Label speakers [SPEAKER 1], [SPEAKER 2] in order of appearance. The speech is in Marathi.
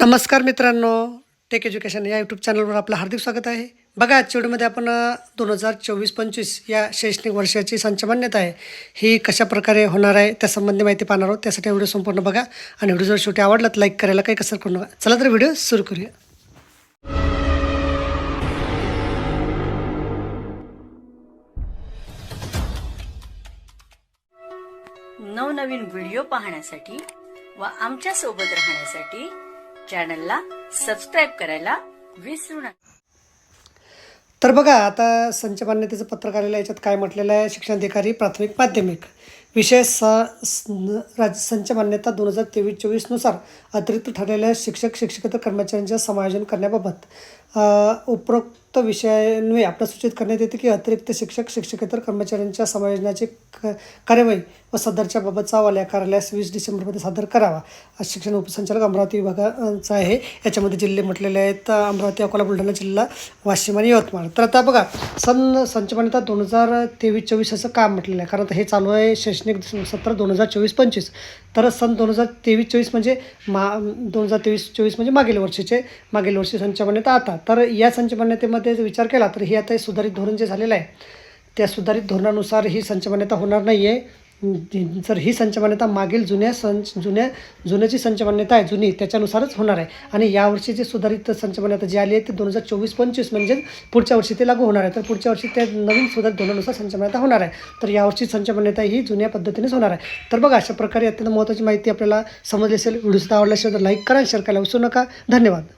[SPEAKER 1] नमस्कार मित्रांनो टेक एज्युकेशन या यूट्यूब चॅनलवर आपलं हार्दिक स्वागत आहे. बघा आजच्या व्हिडिओमध्ये आपण दोन हजार चोवीस पंचवीस या शैक्षणिक वर्षाची संचमान्यता आहे. ही कशा प्रकारे होणार आहे त्यासंबंधी माहिती पाहणार आहोत. त्यासाठी व्हिडिओ संपूर्ण बघा आणि व्हिडिओ जर शेवटी आवडला तर लाईक करायला काही कसर करू नका. चला तर व्हिडिओ सुरू करूया.
[SPEAKER 2] नवनवीन व्हिडिओ पाहण्यासाठी व आमच्यासोबत राहण्यासाठी चॅनलला सबस्क्राईब करायला विसरू नका.
[SPEAKER 1] तर बघा आता संच मान्यतेचं पत्र आलेलं याच्यात काय म्हटलेलं आहे? शिक्षणाधिकारी प्राथमिक माध्यमिक. विषय स राज संच मान्यता दोन हजार तेवीस चोवीसनुसार अतिरिक्त ठरलेल्या शिक्षक शिक्षकेतर कर्मचाऱ्यांचे समायोजन करण्याबाबत उपरोक्त उपरोक्त विषयान्वये आपलं सूचित करण्यात येते की अतिरिक्त शिक्षक शिक्षकेतर कर्मचाऱ्यांच्या समायोजनाची क कार्यवाही व सदरच्या बाबतचा वाल्या कार्यालयास वीस डिसेंबरमध्ये सादर करावा. आज शिक्षण उपसंचालक अमरावती विभागाचा आहे. याच्यामध्ये जिल्हे म्हटलेले आहेत अमरावती अकोला बुलढाणा जिल्हा वाशिम आणि यवतमाळ. तर आता बघा सन संचमान्यता दोन हजार तेवीस चोवीस असं काम म्हटलेलं आहे कारण हे चालू आहे शैक्षणिक सत्र दोन हजार चोवीस पंचवीस तर सन दोन हजार तेवीस चोवीस म्हणजे मा दोन हजार तेवीस चोवीस म्हणजे मागील वर्षीचे मागील वर्षी संचमान्यता आता. तर या संचमान्यतेमध्ये जर विचार केला तर हे आता हे सुधारित धोरण जे झालेलं आहे त्या सुधारित धोरणानुसार ही संचमान्यता होणार नाही आहे जर ही संचमान्यता मागील जुन्या संच जुन्या जुन्याची संचमान्यता आहे जुनी त्याच्यानुसारच होणार आहे. आणि यावर्षी जे सुधारित संचमान्यता जी आली आहे ते दोन हजार चोवीस पंचवीस म्हणजे पुढच्या वर्षी ते लागू होणार आहे. तर पुढच्या वर्षी त्या नवीन सुधारित धोरणानुसार संचमान्यता होणार आहे. तर यावर्षी संचमान्यता ही जुन्या पद्धतीनेच होणार आहे. तर बघा अशा प्रकारे अत्यंत महत्त्वाची माहिती आपल्याला समजली असेल. व्हिडिओ सुद्धा आवडला असेल तर लाईक करा शेअर करायला विसरू नका. धन्यवाद.